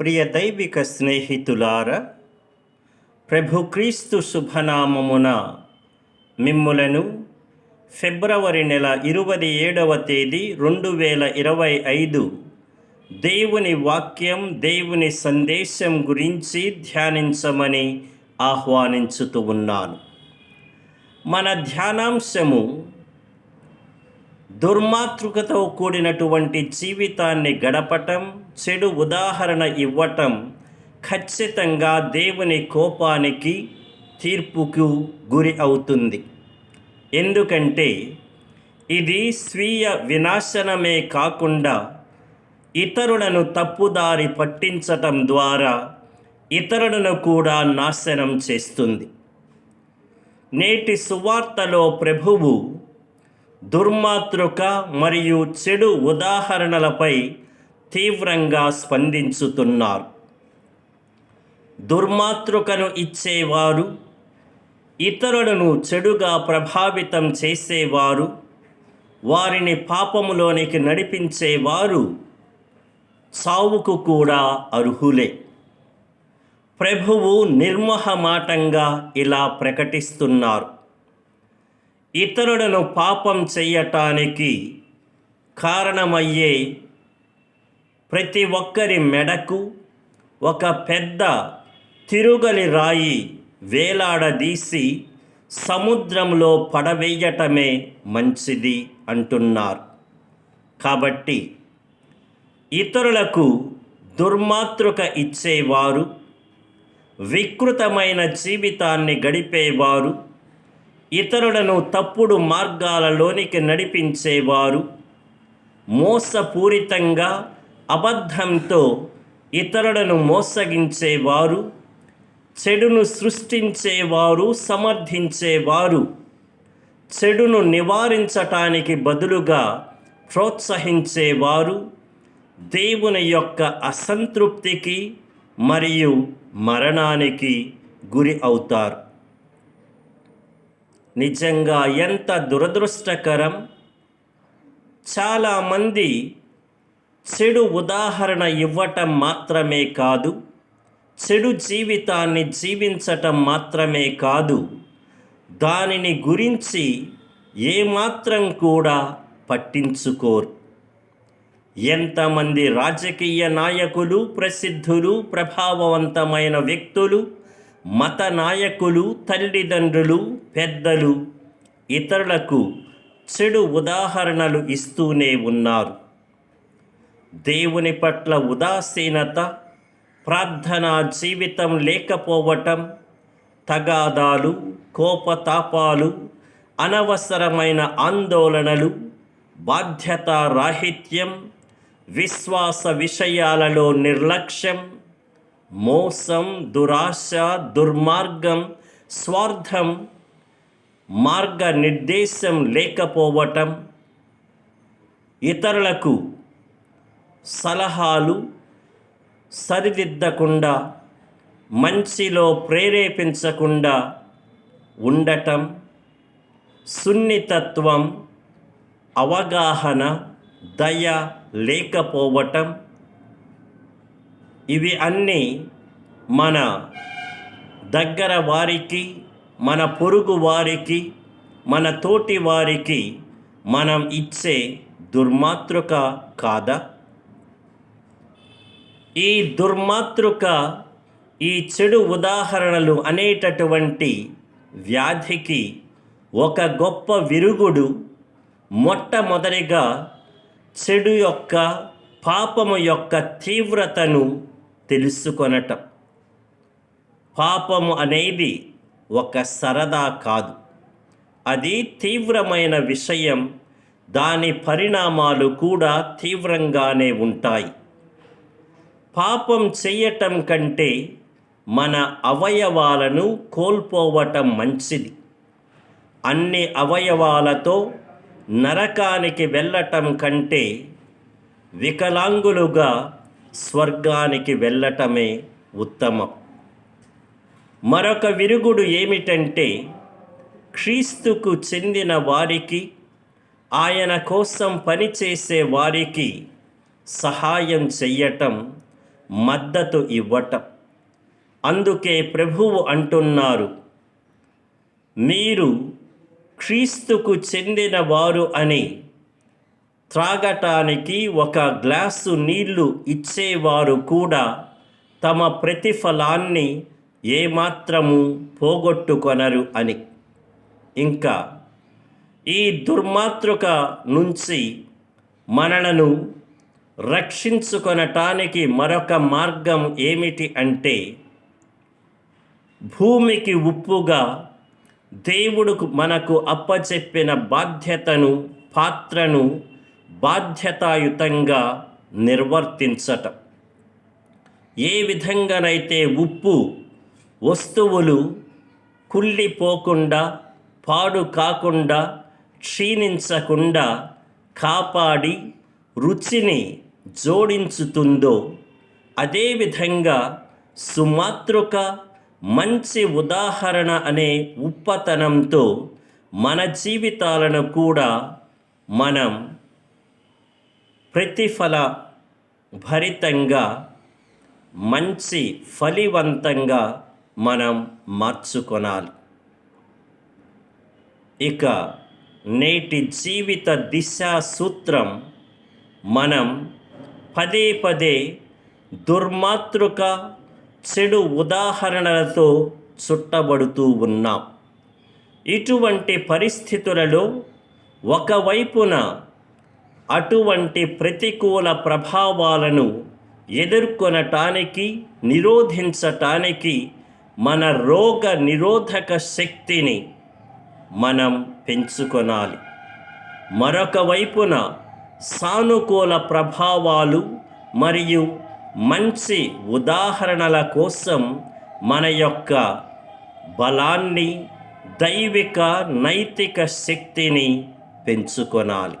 ప్రియ దైవిక స్నేహితులార ప్రభుక్రీస్తు శుభనామమున మిమ్ములను ఫిబ్రవరి నెల ఇరవై ఏడవ తేదీ రెండు వేల ఇరవై ఐదు దేవుని వాక్యం దేవుని సందేశం గురించి ధ్యానించమని ఆహ్వానించుతూ ఉన్నాను. మన ధ్యానాంశము దుర్మాతృకతో కూడినటువంటి జీవితాన్ని గడపటం చెడు ఉదాహరణ ఇవ్వటం ఖచ్చితంగా దేవుని కోపానికి తీర్పుకు గురి అవుతుంది. ఎందుకంటే ఇది స్వీయ వినాశనమే కాకుండా ఇతరులను తప్పుదారి పట్టించటం ద్వారా ఇతరులను కూడా నాశనం చేస్తుంది. నేటి సువార్తలో ప్రభువు దుర్మాతృక మరియు చెడు ఉదాహరణలపై తీవ్రంగా స్పందించుతున్నారు. దుర్మాతృకను ఇచ్చేవారు ఇతరులను చెడుగా ప్రభావితం చేసేవారు వారిని పాపములోనికి నడిపించేవారు చావుకు కూడా అర్హులే. ప్రభువు నిర్మహమాటంగా ఇలా ప్రకటిస్తున్నారు. ఇతరులను పాపం చెయ్యటానికి కారణమయ్యే ప్రతి ఒక్కరి మెడకు ఒక పెద్ద తిరుగలి రాయి వేలాడదీసి సముద్రంలో పడవేయటమే మంచిది అంటున్నారు. కాబట్టి ఇతరులకు దుర్మాతృక ఇచ్చేవారు వికృతమైన జీవితాన్ని గడిపేవారు ఇతరులను తప్పుడు మార్గాలలోనికి నడిపించేవారు. మోసపూరితంగా అబద్ధంతో ఇతరులను మోసగించేవారు. చెడును సృష్టించేవారు సమర్థించేవారు. చెడును నివారించటానికి బదులుగా ప్రోత్సహించేవారు. దేవుని యొక్క అసంతృప్తికి మరియు మరణానికి గురి అవుతారు. నిజంగా ఎంత దురదృష్టకరం. చాలామంది చెడు ఉదాహరణ ఇవ్వటం మాత్రమే కాదు చెడు జీవితాన్ని జీవించటం మాత్రమే కాదు దానిని గురించి ఏమాత్రం కూడా పట్టించుకోరు. ఎంతమంది రాజకీయ నాయకులు ప్రసిద్ధులు ప్రభావవంతమైన వ్యక్తులు మత నాయకులు తల్లిదండ్రులు పెద్దలు ఇతరులకు చెడు ఉదాహరణలు ఇస్తూనే ఉన్నారు. దేవుని పట్ల ఉదాసీనత ప్రార్థనా జీవితం లేకపోవటం తగాదాలు కోపతాపాలు అనవసరమైన ఆందోళనలు బాధ్యతారాహిత్యం విశ్వాస విషయాలలో నిర్లక్ష్యం మోసం దురాశ దుర్మార్గం స్వార్థం మార్గ నిర్దేశం లేకపోవటం ఇతరులకు సలహాలు సరిదిద్దకుండా మంచిలో ప్రేరేపించకుండా ఉండటం సున్నితత్వం అవగాహన దయ లేకపోవటం ఇవి అన్నీ మన దగ్గర వారికి మన పొరుగు వారికి మన తోటి వారికి మనం ఇచ్చే దుర్మాతృక కాదా? ఈ దుర్మాతృక ఈ చెడు ఉదాహరణలు అనేటటువంటి వ్యాధికి ఒక గొప్ప విరుగుడు మొట్టమొదటిగా చెడు యొక్క పాపము యొక్క తీవ్రతను తెలుసుకొనటం. పాపము అనేది ఒక సరదా కాదు. అది తీవ్రమైన విషయం. దాని పరిణామాలు కూడా తీవ్రంగానే ఉంటాయి. పాపం చేయటం కంటే మన అవయవాలను కోల్పోవటం మంచిది. అన్ని అవయవాలతో నరకానికి వెళ్ళటం కంటే వికలాంగులుగా స్వర్గానికి వెళ్ళటమే ఉత్తమం. మరొక విరుగుడు ఏమిటంటే క్రీస్తుకు చెందిన వారికి ఆయన కోసం పనిచేసే వారికి సహాయం చెయ్యటం మద్దతు ఇవ్వటం. అందుకే ప్రభువు అంటున్నారు మీరు క్రీస్తుకు చెందిన వారు అని త్రాగటానికి ఒక గ్లాసు నీళ్ళు ఇచ్చేవారు కూడా తమ ప్రతిఫలాన్ని ఏమాత్రము పోగొట్టుకొనరు అని. ఇంకా ఈ దుర్మాతృక నుంచి మనలను రక్షించుకొనటానికి మరొక మార్గం ఏమిటి అంటే భూమికి ఉప్పుగా దేవుడు మనకు అప్పచెప్పిన బాధ్యతను పాత్రను బాధ్యతాయుతంగా నిర్వర్తించటం. ఏ విధంగానైతే ఉప్పు వస్తువులు కుళ్ళిపోకుండా పాడు కాకుండా క్షీణించకుండా కాపాడి రుచిని జోడించుతుందో అదేవిధంగా సుమాతృక మంచి ఉదాహరణ అనే ఉప్పతనంతో మన జీవితాలను కూడా మనం ప్రతిఫల భరితంగా మంచి ఫలివంతంగా మనం మార్చుకొనాలి. ఇక నేటి జీవిత దిశా సూత్రం మనం పదే పదే దుర్మాతృక చెడు ఉదాహరణలతో చుట్టబడుతూ ఉన్నాం. ఇటువంటి పరిస్థితులలో ఒకవైపున అటువంటి ప్రతికూల ప్రభావాలను ఎదుర్కొనటానికి నిరోధించటానికి మన రోగ నిరోధక శక్తిని మనం పెంచుకొనాలి. మరొక వైపున సానుకూల ప్రభావాలు మరియు మంచి ఉదాహరణల కోసం మన యొక్క బలాన్ని దైవిక నైతిక శక్తిని పెంచుకొనాలి.